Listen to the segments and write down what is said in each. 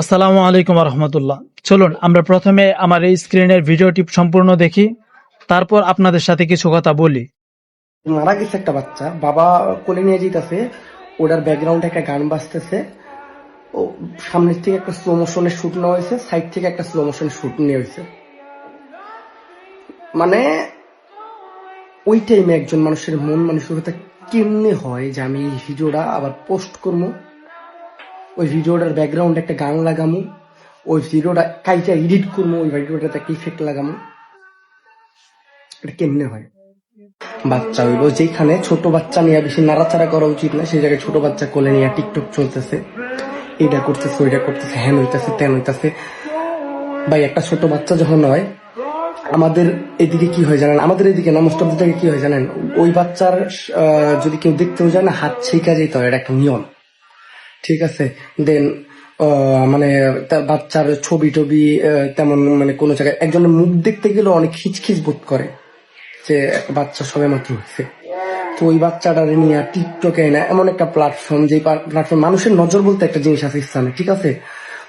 আসসালামু আলাইকুম রহমতুল্লাহ চলুন, আমরা প্রথমে আমার এই স্ক্রিনের ভিডিওটি সম্পূর্ণ দেখি, তারপর আপনাদের সাথে কিছু কথা বলি। মারা গেছে একটা বাচ্চা, বাবা কোলে নিয়ে যেতেছে ওটার ব্যাকগ্রাউন্ডে একটা গান বাজতেছে, ও সামনের থেকে একটা স্লো মোশনের শুট নেওয়া হয়েছে সাইড থেকে একটা স্লো মোশন শুট নেওয়া হয়েছে। মানে ওই টাইমে একজন মানুষের মন মানসিকতা কেমনে হয় যে আমি এই ভিডিওটা আবার পোস্ট করব? ওই ভিডিওটার ব্যাকগ্রাউন্ডে একটা গান লাগামু, ওই ভিডিওটা কাইটা এডিট করব ওই ভিডিওটাতে একটা ইফেক্ট লাগামু, এটা কেমনে হয়? বাচ্চা হইল যেখানে ছোট বাচ্চা নিয়ে বেশি নাড়াচাড়া করা উচিত না, সেই জায়গায় ছোট বাচ্চা কোলে নিয়ে টিকটক চলতেছে এটা করতেছে ওইটা করতেছে, হ্যান হইতাছে, ত্যান হইতাছে। ভাই, একটা ছোট বাচ্চা যখন হয়, আমাদের এদিকে কি হয় জানেন? আমাদের এদিকে না মোস্ট অফ কি হয় জানেন? ওই বাচ্চার যদি কেউ দেখতেও যায় না, হাত ছেঁকা যেতে হয়, এটা একটা নিয়ম। ঠিক আছে দেন মানে বাচ্চার ছবি টবি তেমন মানে কোনো জায়গায় একজনের মুখ দেখতে গেলে অনেক খিচখিচ বোধ করে যে বাচ্চা সবে মাত্র হয়েছে। তো ওই বাচ্চাটারে নিয়ে টিকটকে না, এমন একটা প্ল্যাটফর্ম যে প্ল্যাটফর্ম মানুষের নজর বলতে একটা জিনিস আছে ইসলামে ঠিক আছে?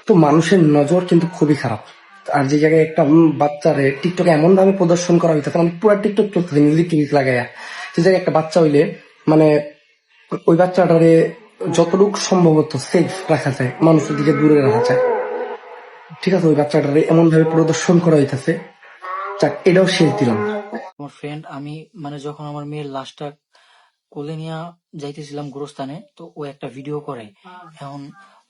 তো মানুষের নজর কিন্তু খুবই খারাপ। আর যে জায়গায় একটা বাচ্চারে টিকটকে এমন ভাবে প্রদর্শন করা হইতেছে মানে পুরো টিকটক চলতেছে মিউজিক টিকিট লাগাইয়া। যে জায়গায় একটা বাচ্চা হইলে মানে ওই বাচ্চাটারে যতটুকু সম্ভবত সেফ রাখা যায়, মানুষের দিকে দূরে রাখা যায়। ঠিক আছে, ওই বাচ্চাটারে এমন ভাবে প্রদর্শন করা হইতেছে, যাক, এটাও শেষ দিলাম। আমার ফ্রেন্ড আমি মানে যখন আমার মেয়ের লাশটা কোলে নিয়ে যাইতেছিলাম গোরস্থানে, তো ও একটা ভিডিও করে। এখন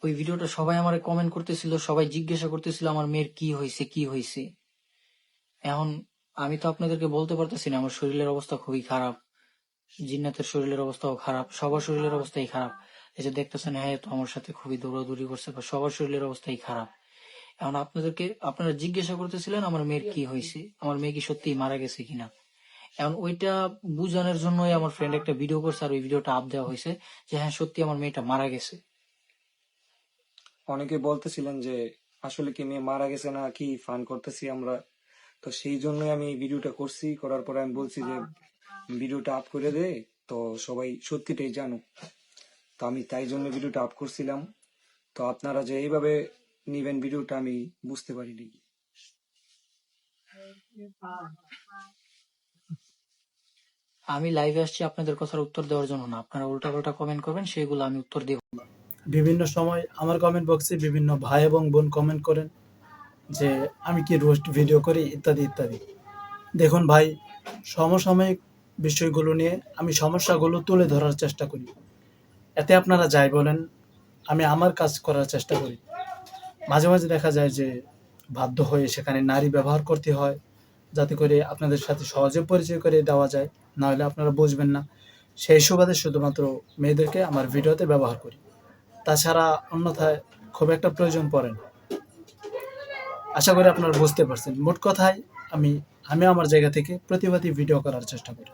ওই ভিডিওটা সবাই আমার কমেন্ট করতেছিল, সবাই জিজ্ঞাসা করতেছিল আমার মেয়ের কি হয়েছে কি হয়েছে এখন আমি তো আপনাদেরকে বলতে পারতেছি না, আমার শরীরের অবস্থা খুবই খারাপ, জিন্নাতের শরীরের অবস্থাও খারাপ, সবার শরীরের অবস্থাই খারাপ। এই যে দেখতেছেন হ্যাঁ তো আমার সাথে খুবই দৌড়াদৌড়ি করছে, বা সবার শরীরের অবস্থাই খারাপ। এখন আপনাদেরকে, আপনারা জিজ্ঞাসা করতেছিলেন, আমার মেয়ের কি হয়েছে? আমার মেয়ে কি সত্যিই মারা গেছে কিনা? এখন ওইটা বুঝানোর জন্যই আমার ফ্রেন্ড একটা ভিডিও করছে, আর ওই ভিডিওটা আপ দেওয়া হয়েছে যে হ্যাঁ সত্যি আমার মেয়েটা মারা গেছে। অনেকে বলতেছিলেন যে, আসলে কি মেয়ে মারা গেছে না, কি ফান করতেছি আমরা? তো সেই জন্যই আমি ভিডিওটা করছি, করার পরে আমি বলছি যে, ভিডিওটা আপ করে দে, তো সবাই সত্যিটাই জানুক। তো আমি তাই জন্য ভিডিওটা আপ করছিলাম। তো আপনারা যে এইভাবে নিবেন ভিডিওটা আমি বুঝতে পারিনি। আমি লাইভে আসছি আপনাদের কথার উত্তর দেওয়ার জন্য না। আপনারা উল্টাপাল্টা কমেন্ট করবেন সেগুলো আমি উত্তর দেব। বিভিন্ন সময় আমার কমেন্ট বক্সে বিভিন্ন ভাই এবং বোন কমেন্ট করেন যে আমি কি রোস্ট ভিডিও করি? ইত্যাদি ইত্যাদি। দেখুন ভাই সমসাময়িক বিষয়গুলো নিয়ে আমি সমস্যাগুলো তুলে ধরার চেষ্টা করি। এতে আপনারা যাই বলেন, আমি আমার কাজ করার চেষ্টা করি। মাঝে মাঝে দেখা যায় যে বাধ্য হয়ে সেখানে নারী ব্যবহার করতে হয়, যাতে করে আপনাদের সাথে সহজে পরিচয় করে দেওয়া যায় নাহলে আপনারা বুঝবেন না। সেই সুবাদে শুধুমাত্র মেয়েদেরকে আমার ভিডিওতে ব্যবহার করি। তাছাড়া অন্যথায় খুব একটা প্রয়োজন পড়ে না। আশা করি আপনারা বুঝতে পারছেন। মোট কথায় আমি আমি আমার জায়গা থেকে প্রতিবাদী ভিডিও করার চেষ্টা করি।